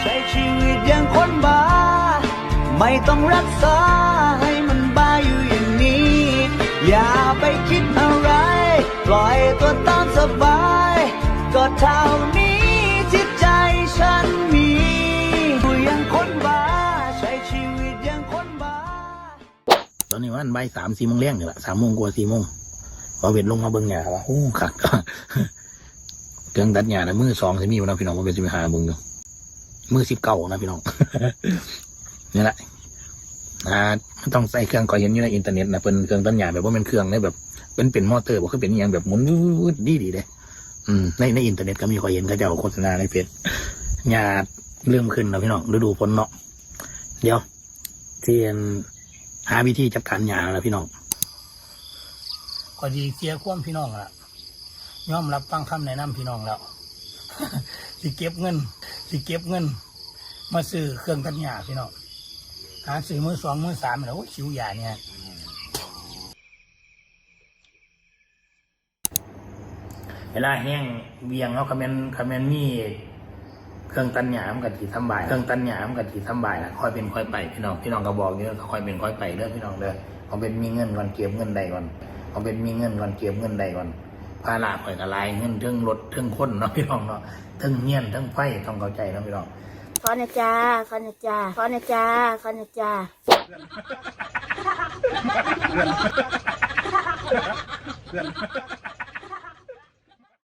ใช้ชีวิตอย่างคนบ้า ไม่ต้องรักษาให้มันบ้าอยู่อย่างนี้ อย่าไปคิดอะไร ปล่อยตัวตามสบาย ก็เท่านี้ที่ใจฉันมีอยู่อย่างคนบ้า ใช้ชีวิตอย่างคนบ้า ตอนนี้วันบ่ายสามสี่โมงเลี้ยงนี่แหละสามโมงกว่าสี่โมงพอเวทลงมาเบิ่งหญ้าว่าโอ้ขัก เครื่องตัดหญ้านะมือสองจะมีอยู่นะพี่น้องว่าเป็นสิบห้าเบิ่งอยู่มือสิบเก้านะพี่น้องนี่แหละอ่ามันต้องใส่เครื่องก่อยเห็นอยู่ในอินเทอร์เน็ตนะเป็นเครื่องตัดหญ้าแบบว่าเป็นเครื่องในแบบเป็นเป็นมอเตอร์บอกคือเป็นอย่างแบบหมุนวืดดีดีเลยอืมในในอินเทอร์เน็ตก็มีคอยเห็นเขาจะเอาโฆษณาในเฟซหญ้าเริ่มขึ้นแล้วพี่น้องฤดูฝนเนาะเดี๋ยวเทียนหาวิธีจัดการหยาแล้วพี่น้องก็ดีเสียความพี่น้องละ ย่อมรับฟังคำแนะนำพี่น้องแล้วสิเก็บเงิน สิเก็บเงิน มาซื้อเครื่องตัดหญ้าพี่น้องหาซื้อมือสองมือสามแล้วโอ้ชิวหยาเนี่ยเวลาแห้งเวียงเขาคอมเมนคอมเมนมีเครื่องตัดหญ้ามันก็ถีทำบาย เครื่องตัดหญ้ามันก็ถีทำบายนะค่อยเป็นค่อยไปพี่น้องพี่น้องก็บอกเยอะค่อยเป็นค่อยไปเด้อพี่น้องเด้อเอาเป็นมีเงินก่อนเก็บเงินใดก่อนเอาเป็นมีเงินก่อนเก็บเงินใดก่อน ภาระข่อยกระลายเงินเทิงรถเทิงคนเนาะพี่น้องเนาะเทิงเงียนเทิงไฟต้องเข้าใจเนาะพี่น้องขอนะจ้าขอนะจ้าขอนะจ้าขอนะจ้า